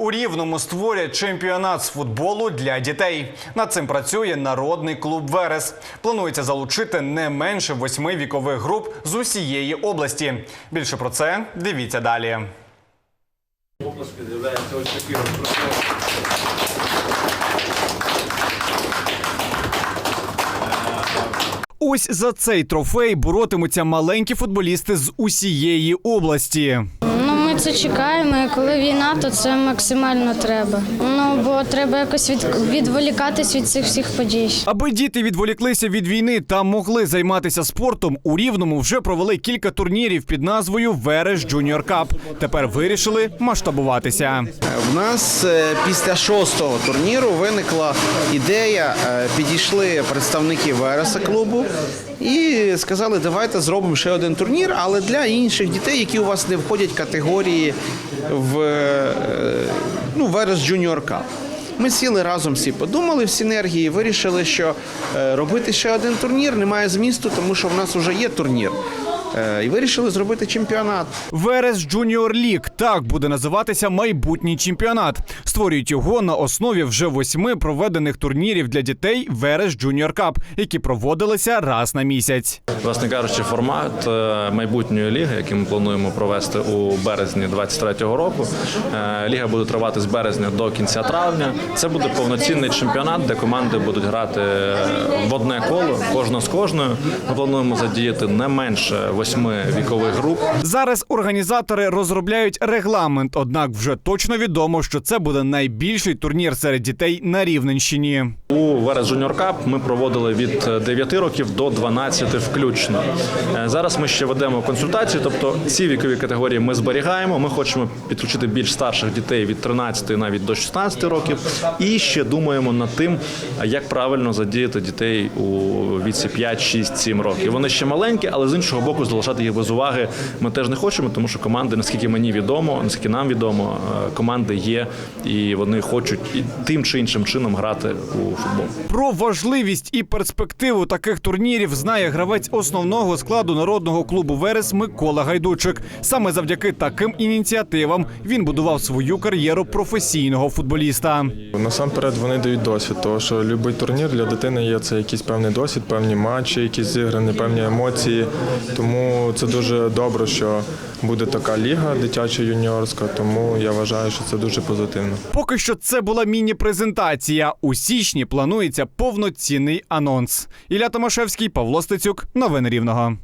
У Рівному створять чемпіонат з футболу для дітей. Над цим працює народний клуб Верес. Планується залучити не менше восьми вікових груп з усієї області. Більше про це дивіться далі. Ось за цей трофей боротимуться маленькі футболісти з усієї області. Ми це чекаємо. і Коли війна, то це максимально треба. Ну бо треба якось від, відволікатись від цих всіх подій. Аби діти відволіклися від війни та могли займатися спортом, у Рівному вже провели кілька турнірів під назвою Верес Джуніор Кап. Тепер вирішили масштабуватися. В нас е, після шостого турніру виникла ідея. е, Підійшли представники Вереса клубу і сказали, давайте зробимо ще один турнір, але для інших дітей, які у вас не входять в категорії в е, ну, Верес Junior Cup. Ми сіли разом всі, подумали в синергії, вирішили, що е, робити ще один турнір немає змісту, тому що в нас вже є турнір. Е, І вирішили зробити чемпіонат. Верес Джуніор Ліг так буде називатися майбутній чемпіонат. Створюють його на основі вже восьми проведених турнірів для дітей Верес Джуніор Кап, які проводилися раз на місяць. Власне кажучи, формат е, майбутньої ліги, який ми плануємо провести у березні 23-го року. Е, Ліга буде тривати з березня до кінця травня. Це буде повноцінний чемпіонат, де команди будуть грати в одне коло, кожна з кожною. Ми плануємо задіяти не менше восьми вікових груп. Зараз організатори розробляють регламент, однак вже точно відомо, що це буде найбільший турнір серед дітей на Рівненщині. У Верес Junior Cup ми проводили від 9 років до 12 включно. Е, Зараз ми ще ведемо консультації, тобто ці вікові категорії ми зберігаємо. Ми хочемо підключити більш старших дітей від 13 навіть до 16 років. І ще думаємо над тим, як правильно задіяти дітей у віці 5, 6, 7 років. Вони ще маленькі, але з іншого боку, залишати їх без уваги ми теж не хочемо, тому що команди, наскільки мені відомо, наскільки нам відомо, е, команди є і вони хочуть і тим чи іншим чином грати у футбол. Про важливість і перспективу таких турнірів знає гравець основного складу народного клубу Верес Микола Гайдучик. Саме завдяки таким ініціативам він будував свою кар'єру професійного футболіста. Насамперед вони дають досвід, тому що будь-який турнір для дитини є це якийсь певний досвід, певні матчі, якісь зіграні, певні емоції. Тому це дуже добре, що буде така ліга дитяча юніорська. Тому я вважаю, що це дуже позитивно. Поки що це була міні-презентація. У січні планується повноцінний анонс. Ілля Томашевський, Павло Стецюк, новини Рівного.